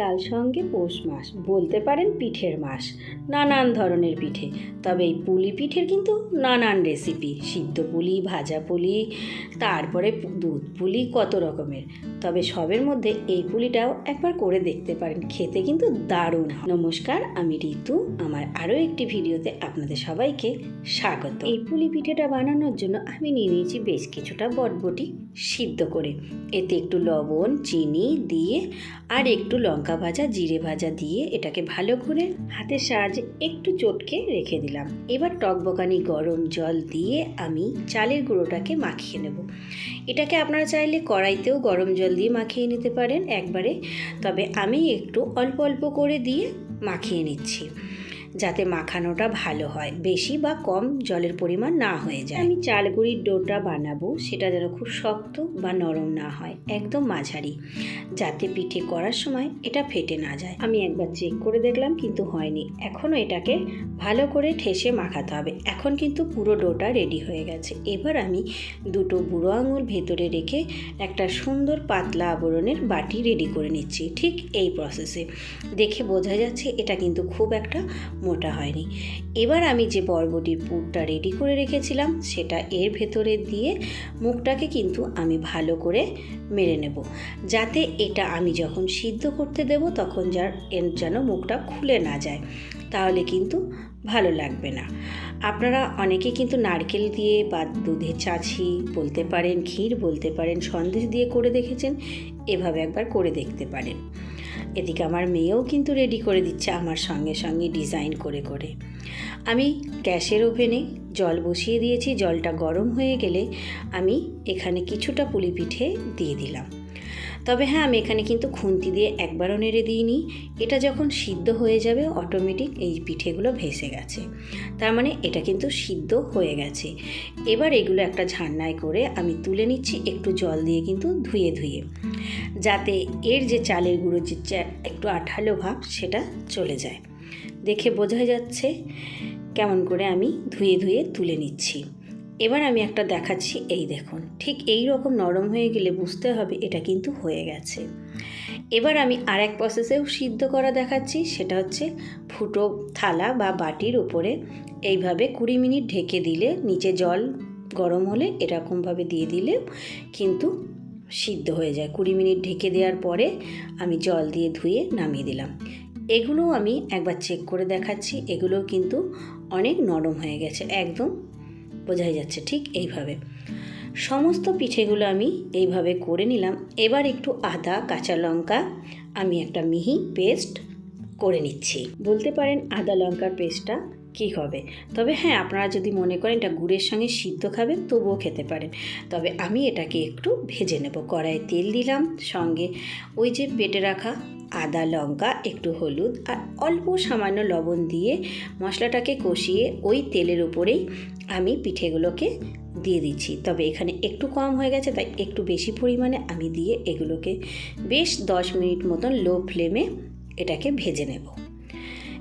কাল সঙ্গে পৌষ মাস, বলতে পারেন পিঠের মাস, নানান ধরনের পিঠে। তবে এই পুলি পিঠের কিন্তু নানান রেসিপি সিদ্ধ পুলি, ভাজা পুলি, তারপরে দুধ পুলি, কত রকমের। তবে সবের মধ্যে এই পুলিটাও একবার করে দেখতে পারেন, খেতে কিন্তু দারুণ। নমস্কার, আমি ঋতু, আমার আরও একটি ভিডিওতে আপনাদের সবাইকে স্বাগত। এই পুলি পিঠেটা বানানোর জন্য আমি নিয়ে নিয়েছি বেশ কিছুটা বটবটি সিদ্ধ করে। এতে একটু লবণ, চিনি দিয়ে আর একটু লঙ্কা ভাজা, জিরে ভাজা দিয়ে এটাকে ভালো করে হাতের সাহায্যে একটু চটকে রেখে দিলাম। এবার টকবকানি গরম জল দিয়ে আমি চালের গুঁড়োটাকে মাখিয়ে নেব। এটাকে আপনারা চাইলে কড়াইতেও গরম জল দিয়ে মাখিয়ে নিতে পারেন একবারে, তবে আমি একটু অল্প অল্প করে দিয়ে মাখিয়ে নিচ্ছি। যাতে মাখানোটা ভালো হয়। বেশি বা কম জলের পরিমাণ না হয়ে যায়। আমি চাল গুঁড়ির ডোটা বানাবো, সেটা যেন খুব শক্ত বা নরম না হয়, একদম মাঝারি, যাতে পিঠে করার সময় এটা ফেটে না যায়। আমি একবার চেক করে দেখলাম, কিন্তু হয়নি। এখনও এটাকে ভালো করে ঠেসে মাখাতে হবে। এখন কিন্তু পুরো ডোটা রেডি হয়ে গেছে। এবার আমি দুটো বুড়ো আঙুল ভেতরে রেখে একটা সুন্দর পাতলা আবরণের বাটি রেডি করে নিচ্ছি, ঠিক এই প্রসেসে। দেখে বোঝা যাচ্ছে এটা কিন্তু খুব একটা মোটা হয়নি। এবার আমি যে বরবটির পুরটা রেডি করে রেখেছিলাম, সেটা এর ভেতরে দিয়ে মুখটাকে কিন্তু আমি ভালো করে মেরে নেব। যাতে এটা আমি যখন সিদ্ধ করতে দেব, তখন যার যেন মুখটা খুলে না যায়। তাহলে কিন্তু ভালো লাগবে না। আপনারা অনেকে কিন্তু নারকেল দিয়ে বা দুধের চাছি বলতে পারেন, ক্ষীর বলতে পারেন, সন্দেশ দিয়ে করে দেখেছেন, এভাবে একবার করে দেখতে পারেন। এদিকে আমার মেয়েও কিন্তু রেডি করে দিচ্ছে আমার সঙ্গে সঙ্গে ডিজাইন করে করে। আমি গ্যাসের ওভেনে জল বসিয়ে দিয়েছি, জলটা গরম হয়ে গেলে আমি এখানে কিছুটা পুলি পিঠে দিয়ে দিলাম। তবে হ্যাঁ আমি এখানে কিন্তু খুন্তি দিয়ে একবারও নেড়ে দিইনি। এটা যখন সিদ্ধ হয়ে যাবে অটোমেটিক এই পিঠেগুলো ভেসে গেছে। তার মানে এটা কিন্তু সিদ্ধ হয়ে গেছে। এবার এগুলো একটা ঝান্নায় করে আমি তুলে নিচ্ছি, একটু জল দিয়ে কিন্তু ধুয়ে ধুয়ে। যাতে এর যে চালের গুঁড়ো যে একটু আঠালো ভাব, সেটা চলে যায়। দেখে বোঝা যাচ্ছে কেমন করে আমি ধুয়ে ধুয়ে তুলে নিচ্ছি। এবার আমি একটা দেখাচ্ছি, এই দেখুন, ঠিক এই রকম নরম হয়ে গেলে বুঝতে হবে এটা কিন্তু হয়ে গেছে। এবার আমি আর এক প্রসেসেও সিদ্ধ করা দেখাচ্ছি, সেটা হচ্ছে ফুটো থালা বা বাটির উপরে এইভাবে কুড়ি মিনিট ঢেকে দিলে, নিচে জল গরম হলে এরকমভাবে দিয়ে দিলে কিন্তু সিদ্ধ হয়ে যায়। কুড়ি মিনিট ঢেকে দেওয়ার পরে আমি জল দিয়ে ধুয়ে নামিয়ে দিলাম। এগুলো আমি একবার চেক করে দেখাচ্ছি। এগুলো কিন্তু অনেক নরম হয়ে গেছে, একদম বোঝাই যাচ্ছে ঠিক এইভাবে। সমস্ত পিঠেগুলো আমি এইভাবে করে নিলাম। এবার একটু আদা, কাঁচা লঙ্কা আমি একটা মিহি পেস্ট করে নিচ্ছি। বলতে পারেন আদা লঙ্কার পেস্টটা কী হবে? তবে হ্যাঁ আপনারা যদি মনে করেন এটা গুড়ের সঙ্গে সিদ্ধ খাবেন, তবুও খেতে পারেন। তবে আমি এটাকে একটু ভেজে নেব। কড়াইয়ে তেল দিলাম, সঙ্গে ওই যে বেটে রাখা আদা লঙ্কা, একটু হলুদ আর অল্প সামান্য লবণ দিয়ে মশলাটাকে কষিয়ে ওই তেলের উপরেই আমি পিঠেগুলোকে দিয়ে দিচ্ছি। তবে এখানে একটু কম হয়ে গেছে, তাই একটু বেশি পরিমাণে আমি দিয়ে এগুলোকে বেশ দশ মিনিট মতন লো ফ্লেমে এটাকে ভেজে নেব।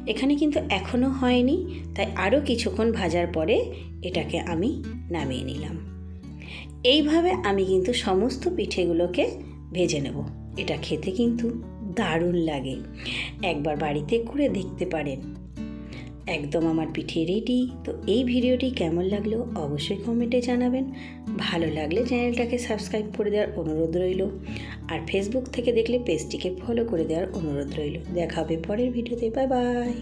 এখানে কিন্তু এখনও হয়নি, তাই আরও কিছুক্ষণ ভাজার পরে এটাকে আমি নামিয়ে নিলাম। এইভাবে আমি কিন্তু সমস্ত পিঠেগুলোকে ভেজে নেব। এটা খেতে কিন্তু দারুণ লাগে। একবার বাড়িতে করে দেখতে পারেন। একদম আমার পিঠে রেডি তো এই ভিডিওটি কেমন লাগল অবশ্যই কমেন্টে জানাবেন। ভালো লাগলে চ্যানেলটাকে সাবস্ক্রাইব করে দেওয়ার অনুরোধ রইল। আর ফেসবুক থেকে দেখলে পেজটিকে ফলো করে দেওয়ার অনুরোধ রইল। দেখা হবে পরের ভিডিওতে। Bye bye